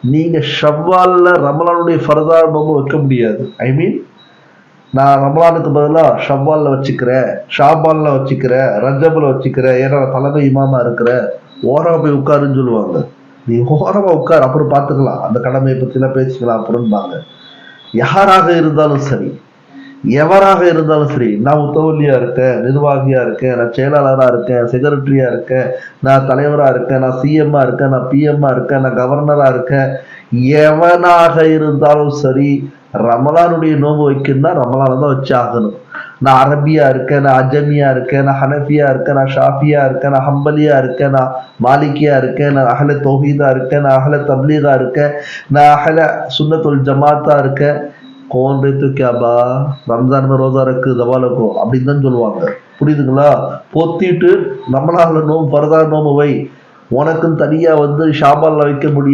நீங்கள் ஷவ்வாலில் ரமலானுடைய ஃபரதா நோம்பு வைக்க முடியாது. ஐ மீன் நான் ரமலானுக்கு பதிலாக ஷவ்வாலில் வச்சுக்கிறேன் ஷாபாலில் வச்சுக்கிறேன் ரஜபில் வச்சுக்கிறேன். ஏன்னா தலைமை இமாமா இருக்கிறேன். ஓரமாக போய் உட்காருன்னு சொல்லுவாங்க. நீ ஓரமாக உட்கார் அப்புறம் பார்த்துக்கலாம். அந்த கடமையை பற்றிலாம் பேசிக்கலாம் அப்புறம்பாங்க. யாராக இருந்தாலும் சரி எவராக இருந்தாலும் சரி நான் முத்தவல்லியா இருக்கேன் நிர்வாகியா இருக்கேன் நான் செயலாளராக இருக்கேன் செக்ரட்டரியா இருக்கேன் நான் தலைவராக இருக்கேன் நான் சிஎம்மா இருக்கேன் நான் பிஎம்மா இருக்கேன் நான் கவர்னராக இருக்கேன் எவனாக இருந்தாலும் சரி ரமலானுடைய நோன்பு வைக்கணும்னா ரமலானை தான் வச்சு ஆகணும் நான் அரபியா இருக்கேன் நான் அஜமியா இருக்கேன் நான் ஹனஃபியா இருக்கேன் நான் ஷாஃபியா இருக்கேன் நான் ஹம்பலியா இருக்கேன் நான் மாலிகியா இருக்கேன் நான் அகல தௌஹீதா இருக்கேன் நான் அகல தப்லீகா இருக்கேன் நான் அகல சுன்னத்துல் ஜமாத்தா இருக்கேன் கோன் ரேத்து கேபா ரம்ஜான் ரோஜா இருக்கு தவாலுக்கோ அப்படின்னு தான் சொல்லுவாங்க. புரியுதுங்களா? பொத்திட்டு நம்மளால நோம்பு பரதா நோம்பு வை. உனக்கும் தனியாக வந்து ஷாபாலில் வைக்க முடியும்.